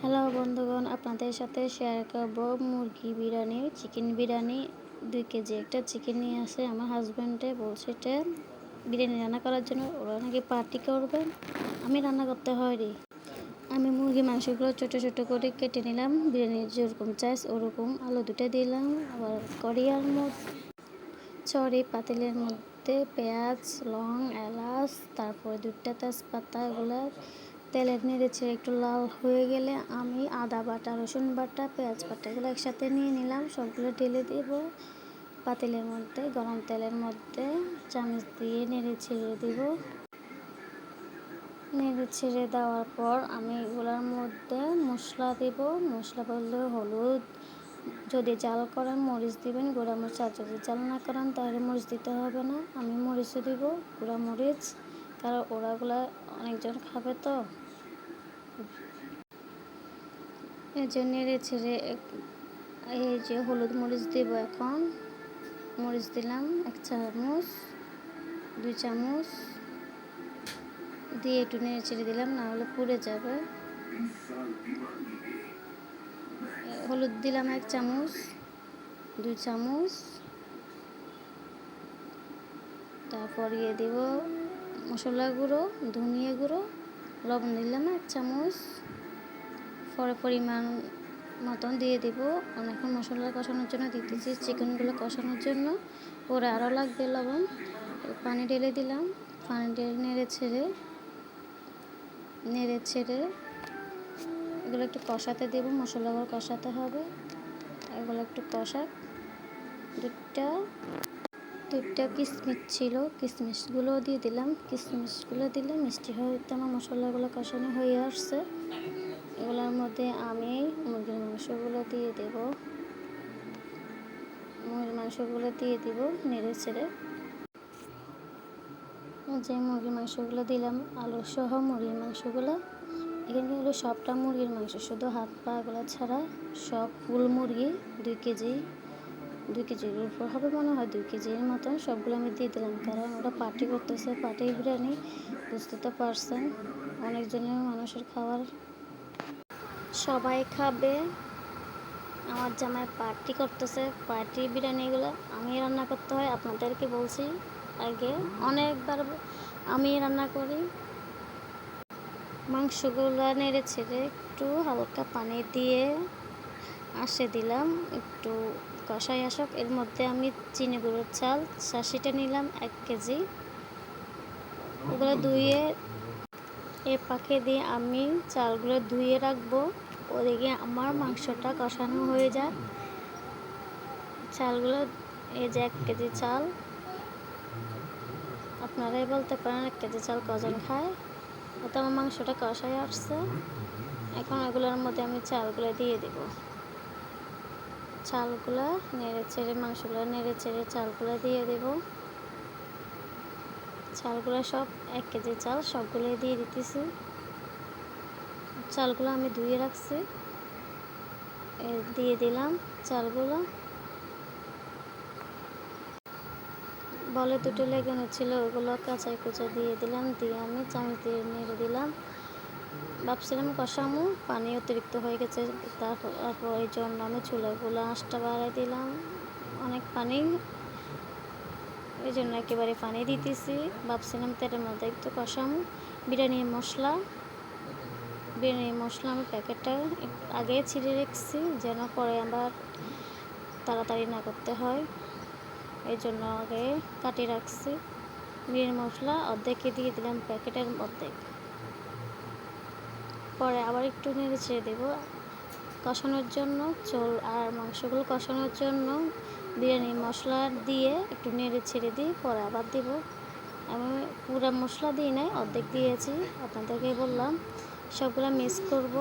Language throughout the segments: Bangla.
হ্যালো বন্ধুগণ, আপনাদের সাথে শেয়ার করব মুরগি বিরিয়ানি চিকেন বিরিয়ানি। দুই কেজি একটা চিকেন নিয়ে আসে আমার হাজব্যান্ডে বলছে এটা বিরিয়ানি রান্না করার জন্য ওরা নাকি পার্টি করবে। আমি রান্না করতে হয় রে আমি মুরগি মাংসগুলো ছোটো ছোটো করে কেটে নিলাম বিরিয়ানির যেরকম চাইস ওরকম আলু দুটো দিলাম, আবার কড়িয়ার মধ্যে চড়ি পাতিলের মধ্যে পেঁয়াজ, লং, এলাচ, তারপরে দুটা তেজপাতা, এগুলো তেলের নেড়েছে একটু লাল হয়ে গেলে আমি আদা বাটা, রসুন বাটা, পেঁয়াজ বাটা এগুলো একসাথে নিয়ে নিলাম। সবগুলো ঢেলে দেব। পাতিলের মধ্যে, গরম তেলের মধ্যে চামচ দিয়ে নেড়ে ছেড়ে দেব। নেড়ে ছেড়ে দেওয়ার পর আমি এগুলোর মধ্যে মশলা দেব। মশলা বললে হলুদ, যদি জাল করেন মরিচ দিবেন গুঁড়া মরিচ আর যদি জাল না করেন তাহলে মরিচ দিতে হবে না। আমি মরিচও দিব গুঁড়া মরিচ কারণ ওরাগুলো অনেকজন খাবে তো। এই জন্য নেড়ে ছেড়ে এই যে হলুদ মরিচ দেব এখন। মরিচ দিলাম, এক চামচ, দুই চামচ। দিয়ে একটু নেড়ে ছেড়ে দিলাম, না হলে পুড়ে যাবে। হলুদ দিলাম এক চামচ, দুই চামচ। তারপর ইয়ে দেব মশলা গুঁড়ো, ধনিয়া গুঁড়ো, লবণ দিলাম এক চামচ। পরে পরিমাণ মতন দিয়ে দিব। এখন মশলা কষানোর জন্য দিতেছি চিকেনগুলো কষানোর জন্য। পরে আরও লাগবে লবণ। পানি ঢেলে দিলাম। পানি ঢেলে, নেড়ে ছেড়ে নেড়ে ছেড়ে এগুলো একটু কষাতে দেবো। মশলাগুলো কষাতে হবে। এগুলো একটু কষা দুটা দুটা কিশমিশ ছিল। কিশমিশগুলো দিয়ে দিলাম। কিশমিশগুলো দিলে মিষ্টি হয়ে আমার মশলাগুলো কষানো হয়ে আসছে। এগুলোর মধ্যে আমি মুরগির মাংসগুলো দিয়ে দেব। মুরগির মাংসগুলো দিয়ে দিব নেড়ে ছেড়ে যে মুরগির মাংসগুলো দিলাম আলু সহ মুরগির মাংসগুলো। এখানে হলো সবটা মুরগির মাংস, শুধু হাত পা এগুলো ছাড়া সব ফুল মুরগি, দুই কেজি, দুই কেজির উপর হবে মনে হয়, দুই কেজির মতন সবগুলো আমি দিয়ে দিলাম। কারণ ওরা পার্টি করতেছে, পার্টি বিরিয়ানি, বুঝতে তো পারছেন। অনেকজনের মানুষের খাবার সবাই খাবে। আমার জামাই পার্টি করতেছে পার্টি বিরিয়ানিগুলো আমি রান্না করতে হয়, আপনাদেরকে বলছি আগে অনেকবার আমি রান্না করি। মাংসগুলো নেড়ে ছেড়ে একটু হালকা পানি দিয়ে আসে দিলাম, একটু কষাই আসক। এর মধ্যে আমি চিনি গুঁড়োর চাল চাষিটা নিলাম এক কেজি। ওগুলো ধুয়ে এ পাখে দিয়ে আমি চালগুলো ধুয়ে রাখব। ওদিকে আমার মাংসটা কষানো হয়ে যায় চালগুলো, এই যে এক কেজি চাল। আপনারাই বলতে পারেন এক কেজি চাল কজন খায়। ওতে আমার মাংসটা কষাই আসছে। এখন ওগুলোর মধ্যে আমি চালগুলো দিয়ে দেব। চালগুলো নেড়ে চেড়ে, মাংসগুলো নেড়ে চেড়ে চালগুলো দিয়ে দেব। চালগুলো সব, এক কেজি চাল সবগুলো দিয়ে দিতেছি। চালগুলো আমি ধুয়ে রাখছি। দিয়ে দিলাম চালগুলো। বলে দুটো লেগে ছিল, ওগুলো কাঁচাই কুচা দিয়ে দিলাম, দিয়ে আমি চামচ দিয়ে নেড়ে দিলাম। ভাবছিলাম কষামু, পানি অতিরিক্ত হয়ে গেছে তারপর এই জন্য আমি চুলাগুলো আঁশটা বাড়াই দিলাম। অনেক পানি এই জন্য একেবারে পানি দিতেছি। ভাবছিলাম তেলের মধ্যে একটু কষামু। বিরিয়ানির মশলা বিরিয়ানি মশলা আমি প্যাকেটটা আগে ছিঁড়ে রেখেছি, যেন পরে আবার তাড়াতাড়ি না করতে হয়। এই জন্য আগে কাটিয়ে রাখছি। বিরিয়ানি মশলা অর্ধেকে দিয়ে দিলাম প্যাকেটের অর্ধেক। পরে আবার একটু নেড়ে ছেড়ে দেবো। কষানোর জন্য চোল আর মাংসগুলো কষানোর জন্য বিরিয়ানি মশলা দিয়ে একটু নেড়ে ছেড়ে দিই পরে আবার দিব। আমি পুরো মশলা দিই নাই, অর্ধেক দিয়েছি। আপনাদেরকে বললাম সবগুলো মিক্স করব।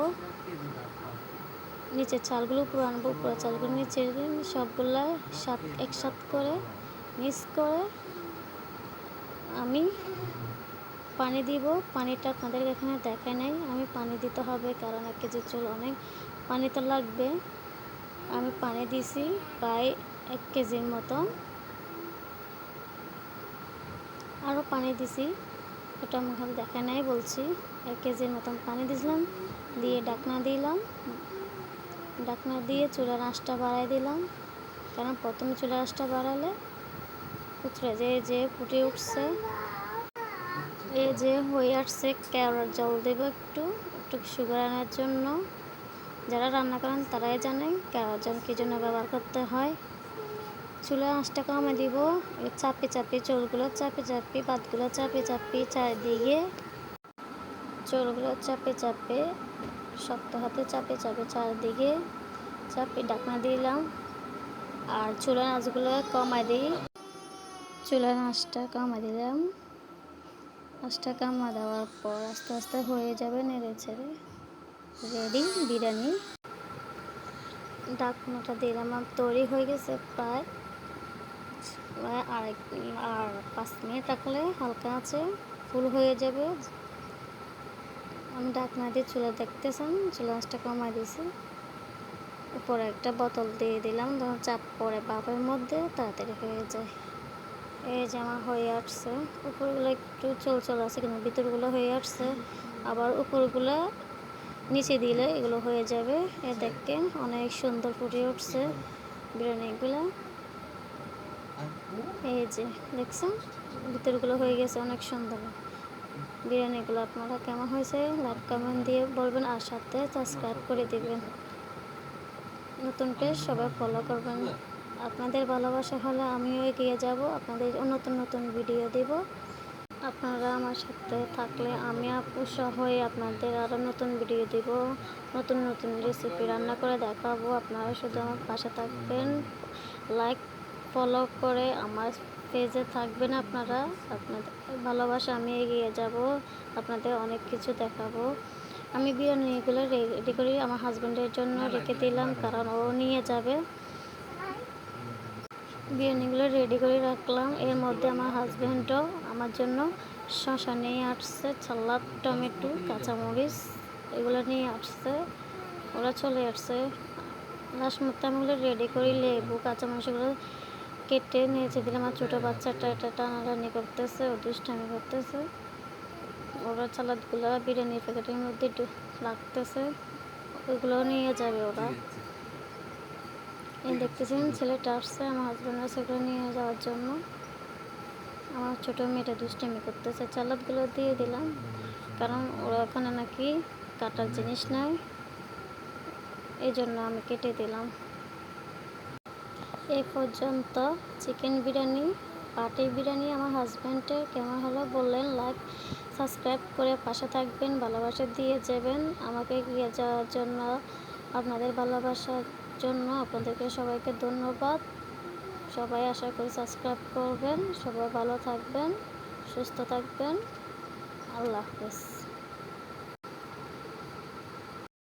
নিচের চালগুলো, উপরে আনব উপরে চালগুলো নিচে সবগুলো সাত, একসাথ করে মিক্স করে আমি পানি দিব। পানিটা আপনাদের এখানে দেখায় নাই, আমি পানি দিতে হবে কারণ এক কেজি চুল অনেক। পানি তো লাগবে। আমি পানি দিছি প্রায় এক কেজির মতো। আরও পানি দিছি, ওটা আমি দেখা নাই, বলছি। এক কেজির মতন পানি দিছিলাম দিয়ে ডাকনা দিলাম, ডাকনা দিয়ে চুলার আঁচটা বাড়াই দিলাম। কারণ প্রথমে চুলার আঁচটা বাড়ালে উতরে যে যে ফুটে উঠছে এই যে হয়ে আসছে, কেওড়ার জল দেব একটু একটু সুগার আনার জন্য। যারা রান্না করেন তারাই জানেন কেওড়ার জল কী জন্য ব্যবহার করতে হয়। চুলা আঁচটা কমে দিব চাপি চাপি চোলগুলো চাপি চাপি, পাতগুলো চাপি চাপি, চারিদিকে চোলগুলো চাপে চাপে, শক্ত হাতে চাপে চাপে চারিদিকে চাপি ডাকনা দিলাম। আর চুলার নাচগুলো কমাই দিই। চুলার নাচটা কমাই দিলাম। নাচটা কামা দেওয়ার পর আস্তে আস্তে হয়ে যাবে নেড়ে ছেড়ে রেডি, বিরিয়ানি। ডাকনাটা দিলাম, আর তৈরি হয়ে গেছে প্রায় আরেক আর পাঁচ মিনিট রাখলে হালকা আছে, ফুল হয়ে যাবে। আমি ডাকনা দিয়ে চুলা দেখতেছেন, চুলা আঁচটা কমাই দিয়েছি। উপরে একটা বোতল দিয়ে দিলাম তখন চাপ পড়ে বাপের মধ্যে, তাড়াতাড়ি হয়ে যায়। এই যে আমার হয়ে আসছে, উপরগুলো একটু চল চল আছে কিন্তু ভিতরগুলো হয়ে আসছে। আবার উপরগুলো নিচে দিলে এগুলো হয়ে যাবে। এ দেখেন, অনেক সুন্দর ফুটে উঠছে বিরিয়ানিগুলো। এই যে, দেখছেন? ভিতরগুলো হয়ে গেছে অনেক সুন্দর। বিরিয়ানিগুলো আপনারা কেমন হয়েছে? লাইক কমেন্ট দিয়ে বলবেন আর সাথে সাবস্ক্রাইব করে দিবেন। নতুন পেজ সবাই ফলো করবেন। আপনাদের ভালোবাসা হলে আমিও এগিয়ে যাব। আপনাদের নতুন নতুন ভিডিও দেব। আপনারা আমার সাথে থাকলে আমি উৎসাহ হয়ে আপনাদের আরও নতুন ভিডিও দেব। নতুন নতুন রেসিপি রান্না করে দেখাবো। আপনারা শুধু আমার পাশে থাকবেন। লাইক ফলো করে আমার পেজে থাকবেন আপনারা। আপনাদের ভালোবাসা আমি এগিয়ে যাব আপনাদের অনেক কিছু দেখাবো। আমি বিরিয়ানিগুলো রেডি করে আমার হাজব্যান্ডের জন্য রেখে দিলাম কারণ ও নিয়ে যাবে। বিরিয়ানিগুলো রেডি করে রাখলাম। এর মধ্যে আমার হাজব্যান্ডও আমার জন্য শশা নিয়ে আসছে ছাল্লাদ টমেটো কাঁচামরিচ এগুলো নিয়ে আসছে। ওরা চলে আসছে। লাস্ট মধ্যে আমি ওগুলো রেডি করে লেবু কাঁচামরিচগুলো কেটে নিয়েছে দিলাম। আমার ছোটো বাচ্চাটা এটা টানাটানি করতেছে ও দুষ্টামি করতেছে। ওরা সালাদগুলো বিরিয়ানির প্যাকেটের মধ্যে রাখতেছে ওইগুলো নিয়ে যাবে ওরা। এই দেখতেছেন ছেলেটা আসছে আমার হাজব্যান্ড আছে ওগুলো নিয়ে যাওয়ার জন্য। আমার ছোটো মেয়েটা দুষ্টামি করতেছে চালাদগুলো দিয়ে দিলাম। কারণ ওরা ওখানে নাকি কাটার জিনিস নেয় এই জন্য আমি কেটে দিলাম। এই পর্যন্ত চিকেন বিরিয়ানি পাটি বিরিয়ানি আমার হাজব্যান্ডের কেমন হলো বললেন, লাইক, সাবস্ক্রাইব করে পাশে থাকবেন, ভালোবাসা দিয়ে যাবেন, আমাকে এগিয়ে যাওয়ার জন্য, আপনাদের ভালোবাসার জন্য আপনাদেরকে সবাইকে ধন্যবাদ। সবাই আশা করি সাবস্ক্রাইব করবেন, সবাই ভালো থাকবেন, সুস্থ থাকবেন। আল্লাহ হাফেজ।